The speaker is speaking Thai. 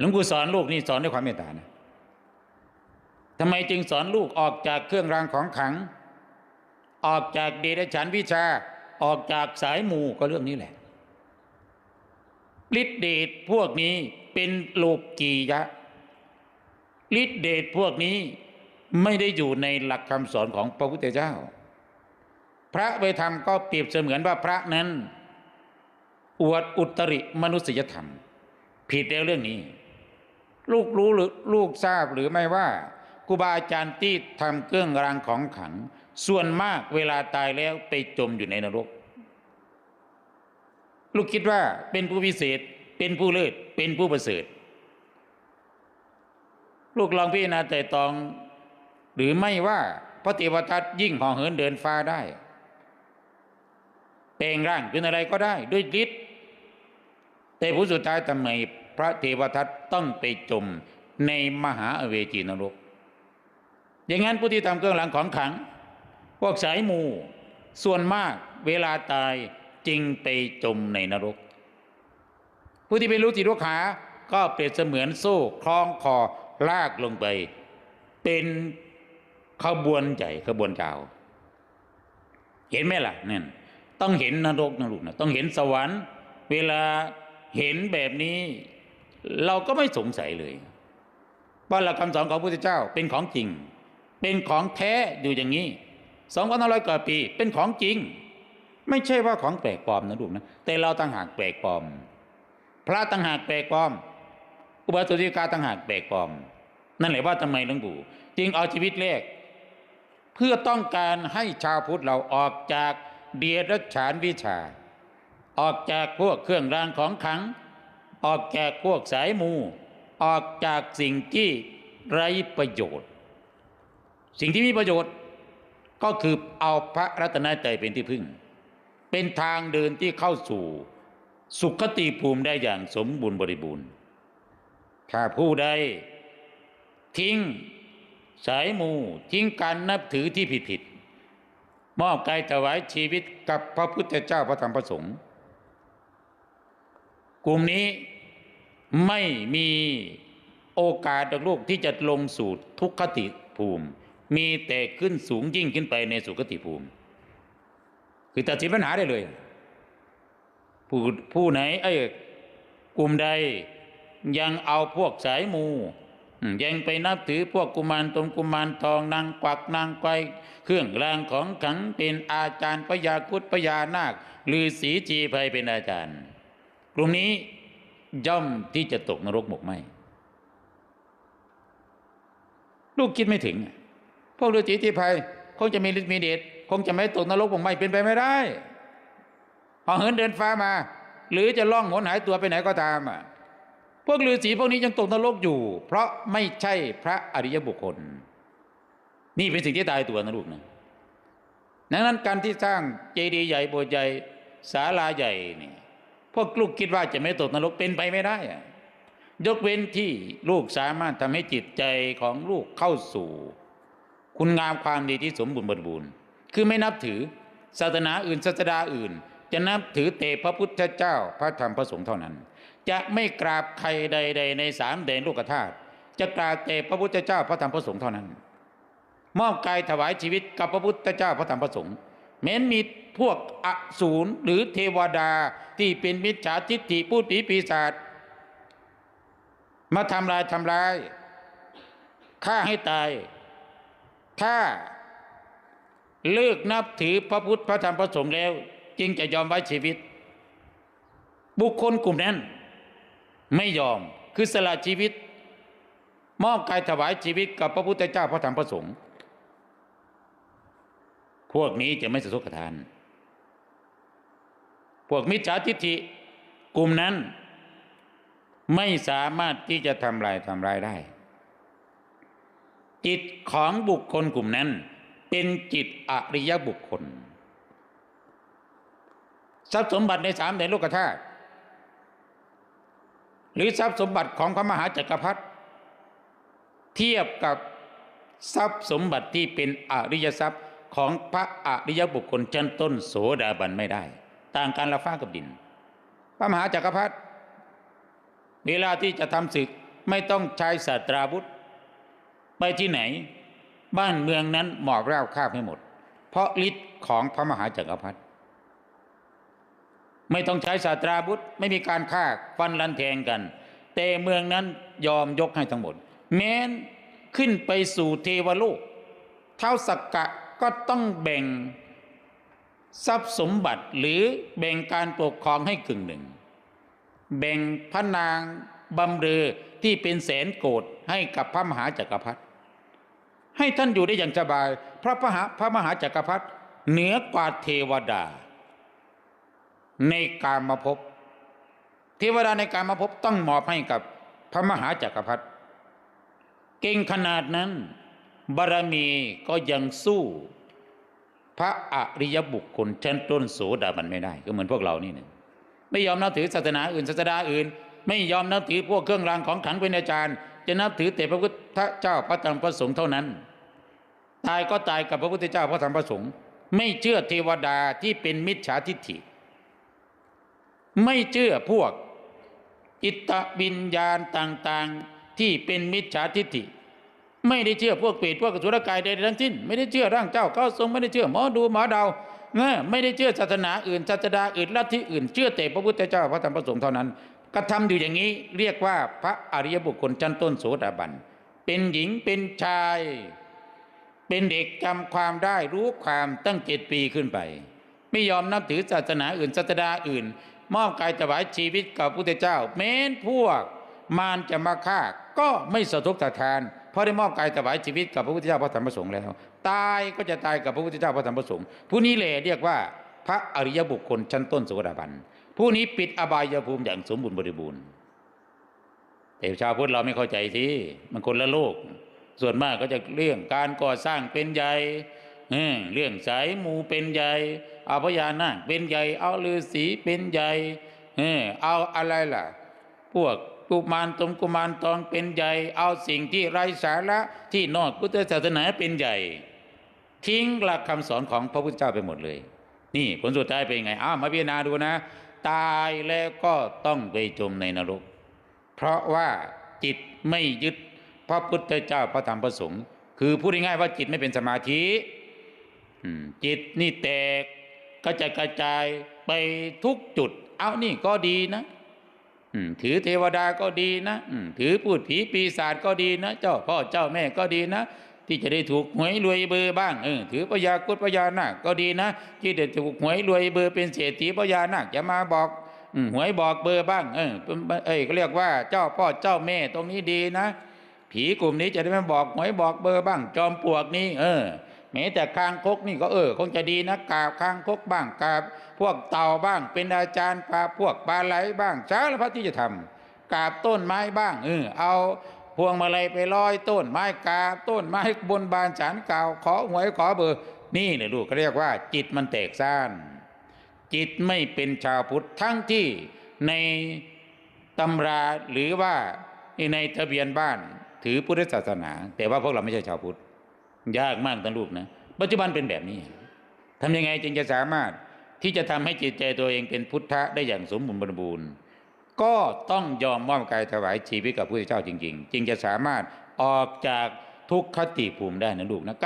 หลวงปู่สอนลูกนี่สอนด้วยความเมตตานะทำไมจึงสอนลูกออกจากเครื่องรางของขัง ออกจากเดรัจฉานวิชาออกจากสายมูก็เรื่องนี้แหละฤทธิเดชพวกนี้เป็นโลกกียะฤทธิเดชพวกนี้ไม่ได้อยู่ในหลักคำสอนของพระพุทธเจ้า พระไปทำก็เปรียบเสมือนว่าพระนั้น อวดอุตริมนุษยธรรม ผิดแล้วเรื่องนี้ ลูกรู้หรือลูกทราบหรือไม่ว่าครูบาอาจารย์ที่ทำเครื่องรางของขัง ส่วนมากเวลาตายแล้วไปจมอยู่ในนรก ลูกคิดว่าเป็นผู้พิเศษ เป็นผู้เลิศเป็นผู้ประเสริฐ ลูกลองพิจารณาแต่ตอง หรือไม่ว่าพระเทวทัตยิ่งห่อเหินเดินฟ้าได้แปลงร่างเป็นอะไรก็ได้ด้วยฤทธิ์แต่ผู้สุดท้ายทำไม ระเทวทัตต้องไปจมในมหาอเวจีนรก อย่างนั้นผู้ที่ทำเครื่องรางของขัง พวกสายมู ส่วนมากเวลาตายจึงไปจมในนรก ผู้ที่เป็นรู้จิตรู้ขา ก็เปรียบเสมือนโซ่คล้องคอลากลงไป เป็นขบวนใหญ่ขบวนเจ้าเห็นไหมล่ะเนี่ยต้องเห็นนรกนะลูกนะต้องเห็นสวรรค์ เวลาเห็นแบบนี้ เราก็ไม่สงสัยเลย ว่าหลักคำสอนของพระพุทธเจ้าเป็นของจริง เป็นของแท้อยู่อย่างนี้สองพันห้าร้อยกว่าปี เป็นของจริง ไม่ใช่ว่าของแปลกปลอมนะลูกนะแต่เราต่างหากแปลกปลอม พระต่างหากแปลกปลอม อุบาสกิกาต่างหากแปลกปลอม นั่นแหละว่าทำไมหลวงปู่จึงเอาชีวิตแรกเพื่อต้องการให้ชาวพุทธเราออกจากเดียรัจฉานวิชา ออกจากพวกเครื่องรางของขัง ออกจากพวกสายมู ออกจากสิ่งที่ไร้ประโยชน์ สิ่งที่มีประโยชน์ ก็คือเอาพระรัตนตรัยเป็นที่พึ่ง เป็นทางเดินที่เข้าสู่ สุขติภูมิได้อย่างสมบูรณ์บริบูรณ์ ถ้าผู้ใดทิ้งสายมูทิ้งการนับถือที่ผิดผิดมอบกายถวายชีวิตกับพระพุทธเจ้าพระธรรมพระสงฆ์กลุ่มนี้ ไม่มีโอกาสดอกลูกที่จะลงสู่ทุกขติภูมิ มีแต่ขึ้นสูงยิ่งขึ้นไปในสุขติภูมิ คือตัดสินปัญหาได้เลย ผู้ผู้ไหนไอ้กลุ่มใดยังเอาพวกสายมูยังไปนับถือพวกกุมารตรงกุมารทองนางกวักนางไกวเครื่องรางของขังเป็นอาจารย์พญาครุดพญานาคหรือสีจีภัยเป็นอาจารย์ กลุ่มนี้ ย่อมที่จะตกนรกหมกไหมลูกคิดไม่ถึง พวกฤาษีที่ภัยคงจะมีฤทธิ์มีเดชคงจะไม่ตกนรกหมกไหมเป็นไปไม่ได้พอเหินเดินฟ้ามา หรือจะล่องหนหายตัวไปไหนก็ตามอะพวกฤาษีพวกนี้ยังตกนรกอยู่ เพราะไม่ใช่พระอริยบุคคล นี่เป็นสิ่งที่ตายตัวนะลูกนะดังนั้นการที่สร้างเจดีย์ใหญ่โบสถ์ใหญ่ศาลาใหญ่เนี่ย พวกลูกคิดว่าจะไม่ตกนรกเป็นไปไม่ได้อะยกเว้นที่ลูกสามารถทำให้จิตใจของลูกเข้าสู่ คุณงามความดีที่สมบูรณ์บริบูรณ์ คือไม่นับถือศาสนาอื่นศาสดาอื่น จะนับถือแต่พระพุทธเจ้าพระธรรมพระสงฆ์เท่านั้น จะไม่กราบใครใด ๆ ในสามแดนโลกธาตุจะกราบแต่พระพุทธเจ้าพระธรรมพระสงฆ์เท่านั้น มอบกายถวายชีวิตกับพระพุทธเจ้าพระธรรมพระสงฆ์ แม้นมีพวกอสูรหรือเทวดาที่เป็นมิจฉาทิฏฐิพูดผีปีศาจมาทำลายทำลายฆ่าให้ตาย ถ้าเลิกนับถือพระพุทธพระธรรมพระสงฆ์แล้ว จึงจะยอมไว้ชีวิต บุคคลกลุ่มนั้น ไม่ยอมคือสละชีวิต มอบกายถวายชีวิตกับพระพุทธเจ้าพระธรรมพระสงฆ์ พวกนี้จะไม่สะทกทาน พวกมิจฉาทิฏฐิกลุ่มนั้น ไม่สามารถที่จะทำลายทำลายได้ จิตของบุคคลกลุ่มนั้น เป็นจิตอริยบุคคล ทรัพย์สมบัติในสามแดนโลกธาตุหรือทรัพย์สมบัติของพระมหาจักรพรรดิเทียบกับทรัพย์สมบัติที่เป็นอริยทรัพย์ ของพระอริยบุคคลชั้นต้นโสดาบันไม่ได้ ต่างกันละฟ้ากับดิน พระมหาจักรพรรดิเวลาที่จะทำศึกไม่ต้องใช้ศาสตราวุธ ไปที่ไหน บ้านเมืองนั้นหมอบราบคาบให้หมด เพราะฤทธิ์ของพระมหาจักรพรรดิไม่ต้องใช้ศาสตราวุธไม่มีการฆ่าฟันรันแทงกัน แต่เมืองนั้นยอมยกให้ทั้งหมด แม้นขึ้นไปสู่เทวโลก เท้าสักกะ ก็ต้องแบ่งทรัพย์สมบัติหรือแบ่งการปกครองให้กึ่งหนึ่ง แบ่งพระนางบำเรอที่เป็นแสนโกดให้กับพระมหาจักรพรรดิให้ท่านอยู่ได้อย่างสบาย พระมหาพระมหาจักรพรรดิเหนือกว่าเทวดา ในการมาพบเทวดาในการมาพบต้องมอบให้กับพระมหาจักรพรรดิเก่งขนาดนั้น บารมีก็ยังสู้พระอริยบุคคลชั้นต้นโสดาบันไม่ได้ ก็เหมือนพวกเรานี่หนึ่งไม่ยอมนับถือศาสนาอื่นศาสดาอื่น ไม่ยอมนับถือพวกเครื่องรางของขลังเป็นอาจารย์ จะนับถือแต่พระพุทธเจ้าพระธรรมพระสงฆ์เท่านั้น ตายก็ตายกับพระพุทธเจ้าพระธรรมพระสงฆ์ไม่เชื่อเทวดาที่เป็นมิจฉาทิฏฐิ ไม่เชื่อพวก อิตตวิญญาณต่างๆที่เป็นมิจฉาทิฏฐิ ไม่ได้เชื่อพวกเปรตพวกกสุรกายใดทั้งสิ้น ไม่ได้เชื่อร่างเจ้าเข้าทรงไม่ได้เชื่อหมอดูหมอเดาเออไม่ได้เชื่อศาสนาอื่นศาสดาอื่นลัทธิอื่นเชื่อแต่พระพุทธเจ้าพระธรรมพระสงฆ์เท่านั้นกระทำอยู่อย่างนี้เรียกว่าพระอริยบุคคลชั้นต้นโสดาบัน เป็นหญิงเป็นชาย เป็นเด็กจำความได้รู้ความตั้งเจ็ดปีขึ้นไป ไม่ยอมนับถือศาสนาอื่นศาสดาอื่น มอบกายถวายชีวิตกับพระพุทธเจ้า แม้นพวกมารจะมาฆ่าก็ไม่สะทกสะทาน เพราะได้มอบกายถวายชีวิตกับพระพุทธเจ้าพระธรรมพระสงฆ์แล้ว ตายก็จะตายกับพระพุทธเจ้าพระธรรมพระสงฆ์ผู้นี้แหละเรียกว่าพระอริยบุคคลชั้นต้นโสดาบันผู้นี้ปิดอบายภูมิอย่างสมบูรณ์บริบูรณ์แต่ชาวพุทธเราไม่เข้าใจสิมันคนละโลก ส่วนมากก็จะเรื่องการก่อสร้างเป็นใหญ่เรื่องสายมูเป็นใหญ่เอาพญานาคเป็นใหญ่เอาฤาษีเป็นใหญ่เออเอาอะไรล่ะ พวก กุมารตมกุมารทองเป็นใหญ่ เอาสิ่งที่ไร้สาระที่นอกพุทธศาสนาเป็นใหญ่ ทิ้งหลักคำสอนของพระพุทธเจ้าไปหมดเลย นี่ผลสุดท้ายเป็นไงอ้าวมาพิจารณาดูนะ ตายแล้วก็ต้องไปจมในนรก เพราะว่าจิตไม่ยึดพระพุทธเจ้าพระธรรมพระสงฆ์คือพูดง่ายๆว่าจิตไม่เป็นสมาธิจิตนี่แตกกระจายกระจายไปทุกจุด เอานี่ก็ดีนะ ถือเทวดาก็ดีนะถือพูดผีปีศาจก็ดีนะเจ้าพ่อเจ้าแม่ก็ดีนะ ที่จะได้ถูกหวยรวยเบอร์บ้างเออถือพญากุดพญานาคก็ดีนะ ที่จะถูกหวยรวยเบอร์เป็นเศรษฐีพญานาคจะมาบอกหวยบอกเบอร์บ้าง เออเอ้ยก็เรียกว่าเจ้าพ่อเจ้าแม่ตรงนี้ดีนะ ผีกลุ่มนี้จะได้มาบอกหวยบอกเบอร์บ้าง จอมปลวกนี่เออ แม้แต่คางคกนี่ก็เออคงจะดีนะกาบคางคกบ้างกาบพวกเต่าบ้างเป็นอาจารย์ปลาพวกปลาไหลบ้างสารพัดที่จะทำกาบต้นไม้บ้างเออเอาพวงมาลัยไปลอยต้นไม้กาบต้นไม้บนบานฉันกล่าวขอหวยขอเบอร์ นี่เนี่ยลูกเขาเรียกว่า จิตมันแตกซ่าน จิตไม่เป็นชาวพุทธทั้งที่ในตำราหรือว่าในทะเบียนบ้านถือพุทธศาสนา แต่ว่าพวกเราไม่ใช่ชาวพุทธ ยากมากท่านลูกนะ ปัจจุบันเป็นแบบนี้ทำยังไงจึงจะสามารถที่จะทำให้จิตใจตัวเองเป็นพุทธะได้อย่างสมบูรณ์บริบูรณ์ ก็ต้องยอมมอบกายถวายชีวิตกับพระเจ้าจริง ๆ จึงจะสามารถออกจากทุกขติภูมิได้นะลูกนะ